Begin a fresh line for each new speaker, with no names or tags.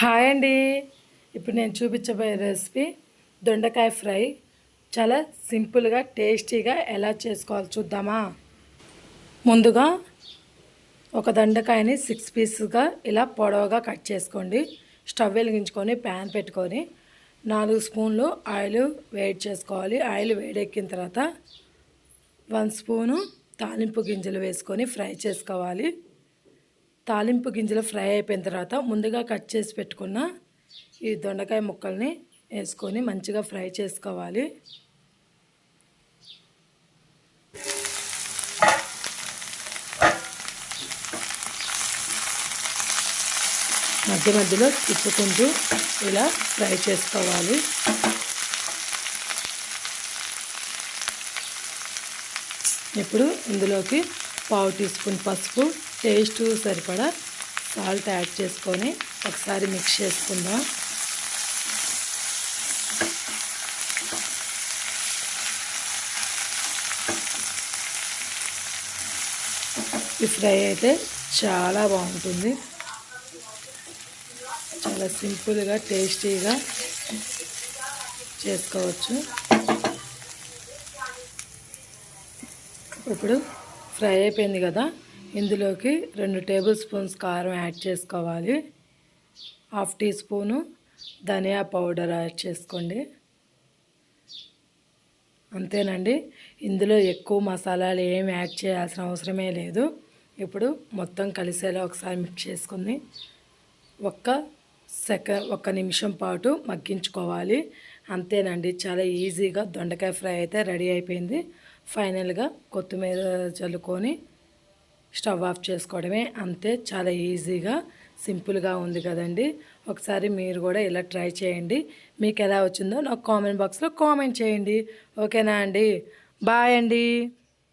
Hi అండి. ఇప్పుడు నేను చూపించబోయే రెసిపీ దొండకాయ ఫ్రై. చాలా సింపుల్గా టేస్టీగా ఎలా చేసుకోవాలో చూద్దామా? ముందుగా ఒక దొండకాయని సిక్స్ పీసెస్గా ఇలా పొడవుగా కట్ చేసుకోండి. స్టవ్ వెలిగించుకొని ప్యాన్ పెట్టుకొని నాలుగు స్పూన్లు ఆయిల్ వేడి చేసుకోవాలి. ఆయిల్ వేడెక్కిన తర్వాత వన్ స్పూను తాలింపు గింజలు వేసుకొని ఫ్రై చేసుకోవాలి. తాలింపు గింజలు ఫ్రై అయిపోయిన తర్వాత ముందుగా కట్ చేసి పెట్టుకున్న ఈ దొండకాయ ముక్కల్ని వేసుకొని మంచిగా ఫ్రై చేసుకోవాలి. మధ్య మధ్యలో తిప్పుకుంటూ ఇలా ఫ్రై చేసుకోవాలి. ఇప్పుడు ఇందులోకి పావు టీ స్పూన్ పసుపు. టేస్ట్ సరిపడా. సాల్ట్ యాడ్ చేసుకొని ఒకసారి మిక్స్ చేసుకుందాం. ఈ ఫ్రై అయితే చాలా బాగుంటుంది. చాలా సింపుల్గా టేస్టీగా చేసుకోవచ్చు. ఇప్పుడు ఫ్రై అయిపోయింది కదా ఇందులోకి రెండు టేబుల్ స్పూన్స్ కారం యాడ్ చేసుకోవాలి. హాఫ్ టీ స్పూను ధనియా పౌడర్ యాడ్ చేసుకోండి. అంతేనండి ఇందులో ఎక్కువ మసాలాలు ఏమి యాడ్ చేయాల్సిన అవసరమే లేదు. ఇప్పుడు మొత్తం కలిసేలా ఒకసారి మిక్స్ చేసుకుని ఒక్క సెకండ్ ఒక్క నిమిషం పాటు మగ్గించుకోవాలి. అంతేనండి చాలా ఈజీగా దొండకాయ ఫ్రై అయితే రెడీ అయిపోయింది. ఫైనల్గా కొత్తిమీర చల్లుకొని స్టవ్ ఆఫ్ చేసుకోవడమే. అంతే చాలా ఈజీగా సింపుల్గా ఉంది కదండి. ఒకసారి మీరు కూడా ఇలా ట్రై చేయండి. మీకు ఎలా వచ్చిందో నాకు కామెంట్ బాక్స్లో కామెంట్ చేయండి. ఓకేనా అండి? బాయ్ అండి.